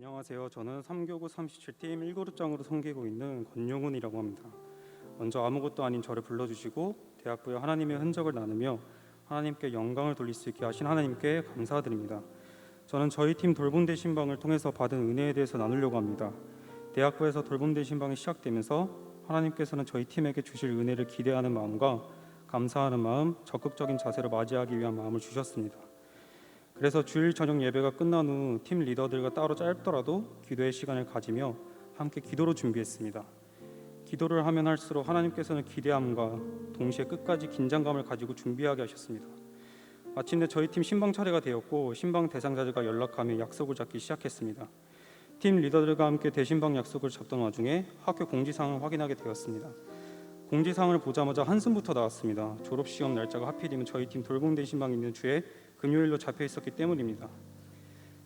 안녕하세요. 저는 3교구 37팀 1그룹장으로 섬기고 있는 권용훈이라고 합니다. 먼저 아무것도 아닌 저를 불러주시고 대학부에 하나님의 흔적을 나누며 하나님께 영광을 돌릴 수 있게 하신 하나님께 감사드립니다. 저는 저희 팀 돌봄 대신방을 통해서 받은 은혜에 대해서 나누려고 합니다. 대학부에서 돌봄 대신방이 시작되면서 하나님께서는 저희 팀에게 주실 은혜를 기대하는 마음과 감사하는 마음, 적극적인 자세로 맞이하기 위한 마음을 주셨습니다. 그래서 주일 저녁 예배가 끝난 후 팀 리더들과 따로 짧더라도 기도의 시간을 가지며 함께 기도로 준비했습니다. 기도를 하면 할수록 하나님께서는 기대함과 동시에 끝까지 긴장감을 가지고 준비하게 하셨습니다. 마침내 저희 팀 신방 차례가 되었고 신방 대상자들과 연락하며 약속을 잡기 시작했습니다. 팀 리더들과 함께 대신방 약속을 잡던 와중에 학교 공지사항을 확인하게 되었습니다. 공지사항을 보자마자 한숨부터 나왔습니다. 졸업 시험 날짜가 하필이면 저희 팀 돌봄 대신방 있는 주에 금요일로 잡혀 있었기 때문입니다.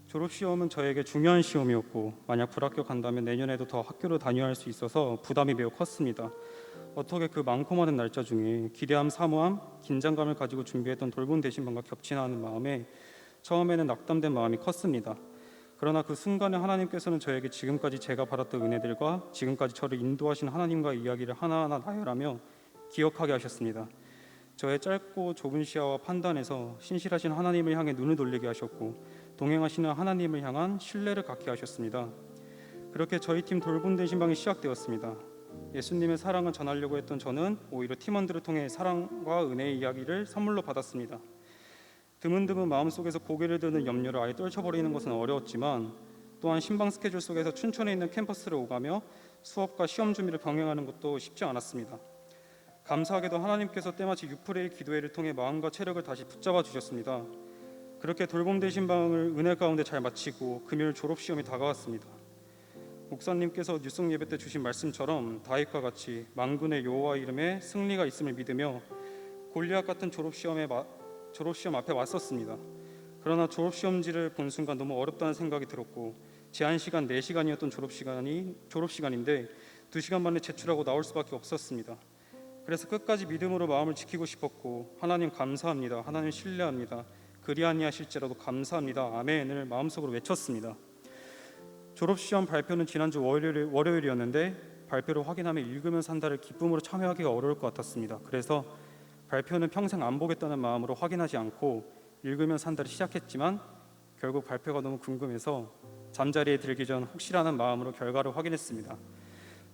졸업 시험은 저에게 중요한 시험이었고 만약 불합격한다면 내년에도 더 학교를 다녀야 할 수 있어서 부담이 매우 컸습니다. 어떻게 그 많고 많은 날짜 중에 기대함, 사모함, 긴장감을 가지고 준비했던 돌봄 대신방과 겹치나 하는 마음에 처음에는 낙담된 마음이 컸습니다. 그러나 그 순간에 하나님께서는 저에게 지금까지 제가 받았던 은혜들과 지금까지 저를 인도하신 하나님과 이야기를 하나하나 나열하며 기억하게 하셨습니다. 저의 짧고 좁은 시야와 판단에서 신실하신 하나님을 향해 눈을 돌리게 하셨고 동행하시는 하나님을 향한 신뢰를 갖게 하셨습니다. 그렇게 저희 팀 돌봄 대신방이 시작되었습니다. 예수님의 사랑을 전하려고 했던 저는 오히려 팀원들을 통해 사랑과 은혜의 이야기를 선물로 받았습니다. 드문드문 마음속에서 고개를 드는 염려를 아예 떨쳐버리는 것은 어려웠지만 또한 신방 스케줄 속에서 춘천에 있는 캠퍼스를 오가며 수업과 시험 준비를 병행하는 것도 쉽지 않았습니다. 감사하게도 하나님께서 때마치 유프레일 기도회를 통해 마음과 체력을 다시 붙잡아 주셨습니다. 그렇게 돌봄 대신 방을 은혜 가운데 잘 마치고 금요일 졸업 시험이 다가왔습니다. 목사님께서 뉴스 예배 때 주신 말씀처럼 다윗과 같이 만군의 여호와 이름에 승리가 있음을 믿으며 골리앗 같은 졸업 시험에 졸업 시험 앞에 왔었습니다. 그러나 졸업 시험지를 본 순간 너무 어렵다는 생각이 들었고 제한 시간 4시간이었던 졸업 시간이 졸업 시간인데 2시간 만에 제출하고 나올 수밖에 없었습니다. 그래서 끝까지 믿음으로 마음을 지키고 싶었고 하나님 감사합니다. 하나님 신뢰합니다. 그리 아니하실지라도 감사합니다. 아멘을 마음속으로 외쳤습니다. 졸업 시험 발표는 지난주 월요일, 월요일이었는데 발표를 확인하며 읽으면 산다를 기쁨으로 참여하기가 어려울 것 같았습니다. 그래서 발표는 평생 안 보겠다는 마음으로 확인하지 않고 읽으면 산다를 시작했지만 결국 발표가 너무 궁금해서 잠자리에 들기 전 혹시라는 마음으로 결과를 확인했습니다.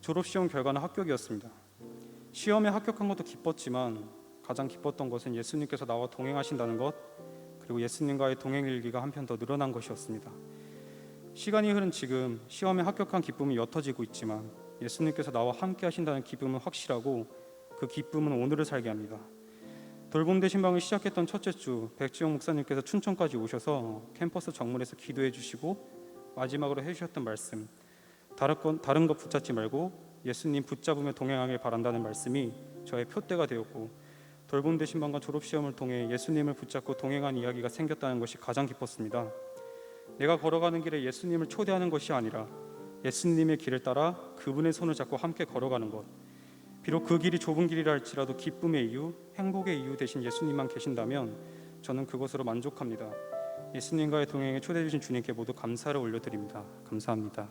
졸업 시험 결과는 합격이었습니다. 시험에 합격한 것도 기뻤지만 가장 기뻤던 것은 예수님께서 나와 동행하신다는 것 그리고 예수님과의 동행 일기가 한편 더 늘어난 것이었습니다. 시간이 흐른 지금 시험에 합격한 기쁨이 옅어지고 있지만 예수님께서 나와 함께 하신다는 기쁨은 확실하고 그 기쁨은 오늘을 살게 합니다. 돌봄 대신방을 시작했던 첫째 주 백지영 목사님께서 춘천까지 오셔서 캠퍼스 정문에서 기도해 주시고 마지막으로 해주셨던 말씀 다른 것, 붙잡지 말고 예수님 붙잡으며 동행하길 바란다는 말씀이 저의 표대가 되었고 돌봄 대신방과 졸업 시험을 통해 예수님을 붙잡고 동행한 이야기가 생겼다는 것이 가장 기뻤습니다. 내가 걸어가는 길에 예수님을 초대하는 것이 아니라 예수님의 길을 따라 그분의 손을 잡고 함께 걸어가는 것. 비록 그 길이 좁은 길이라 할지라도 기쁨의 이유, 행복의 이유 대신 예수님만 계신다면 저는 그것으로 만족합니다. 예수님과의 동행에 초대해 주신 주님께 모두 감사를 올려드립니다. 감사합니다.